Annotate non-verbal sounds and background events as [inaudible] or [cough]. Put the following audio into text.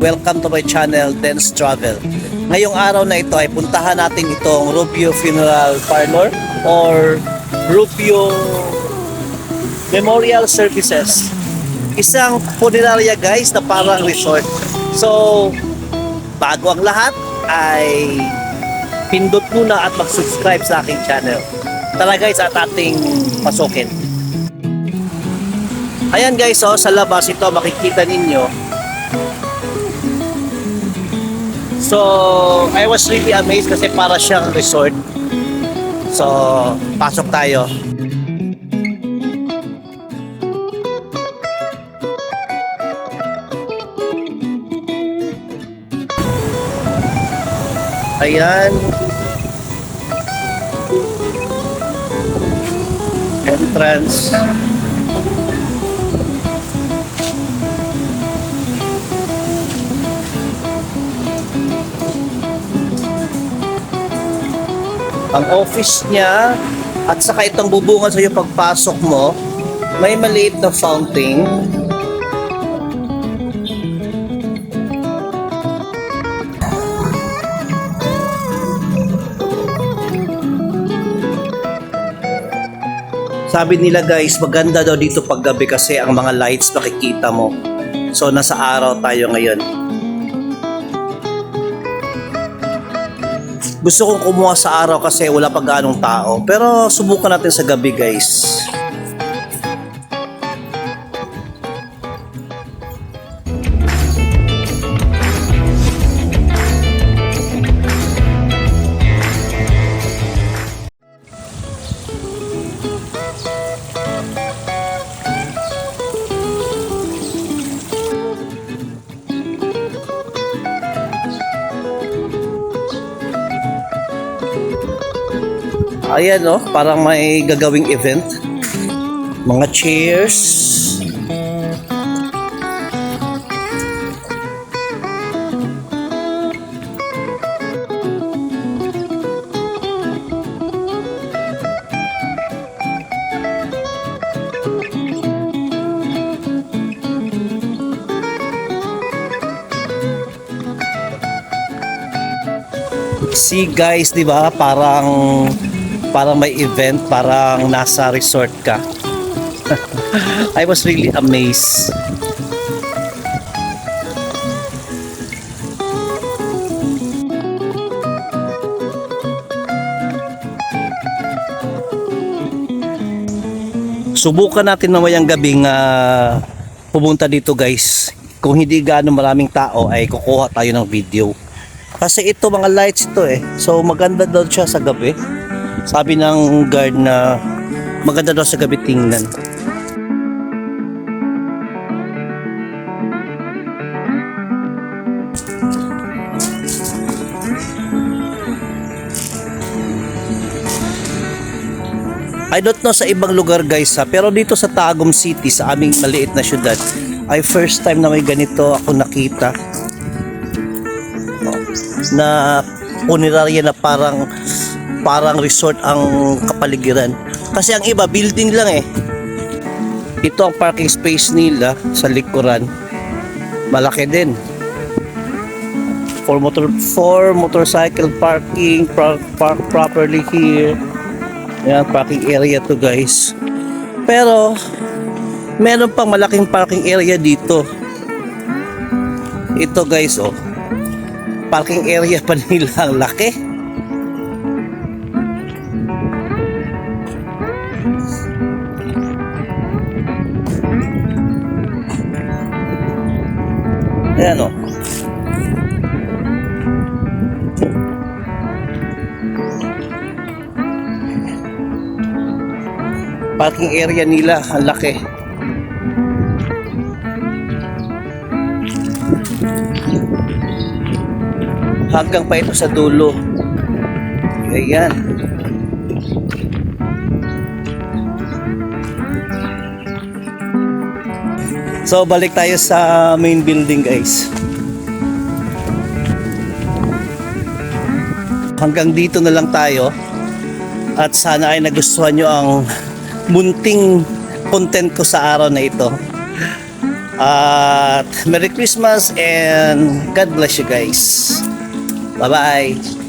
Welcome to my channel, Dance Travel. Ngayong araw na ito ay puntahan natin itong Rubio Funeral Parlor or Rubio Memorial Services. Isang funeraria guys na parang resort. So, bago ang lahat ay pindot muna at mag-subscribe sa aking channel. Tara guys at ating pasukin. Ayan guys, oh, sa labas ito makikita ninyo. So, I was really amazed kasi para siyang resort. So, pasok tayo. Ayan. Entrance. Ang office niya at saka itong bubungan sa iyo pagpasok mo may maliit na fountain. Sabi nila guys maganda daw dito paggabi kasi ang mga lights makikita mo. So nasa araw tayo ngayon gusto kong kumuha sa araw kasi wala pa ganong tao. Pero subukan natin sa gabi guys. Ayan oh, parang may gagawing event. Mga chairs. See guys, 'di ba? Parang parang may event, parang nasa resort ka. [laughs] I was really amazed. Subukan natin mamayang gabing uh, pumunta dito guys. Kung hindi gaano maraming tao ay kukuha tayo ng video. Kasi ito mga lights ito eh. So maganda daw siya sa gabi. Sabi ng guard na maganda daw sa gabi tingnan. I don't know sa ibang lugar guys ha, pero dito sa Tagum City, sa aming maliit na syudad, ay first time na may ganito ako nakita. Na punerarya na parang parang resort ang kapaligiran. Kasi ang iba, building lang eh. Ito ang parking space nila sa likuran. Malaki din. For motor for motorcycle parking, park, park properly here. Yan, parking area to guys. Pero, meron pang malaking parking area dito. Ito guys, oh. Parking area pa [laughs] nila ang laki. Ayan o. Parking area nila, ang laki. Hanggang pa ito sa dulo. Ayan. So balik tayo sa main building guys. Hanggang dito na lang tayo. At sana ay nagustuhan nyo ang munting content ko sa araw na ito. At Merry Christmas and God bless you guys. Bye-bye.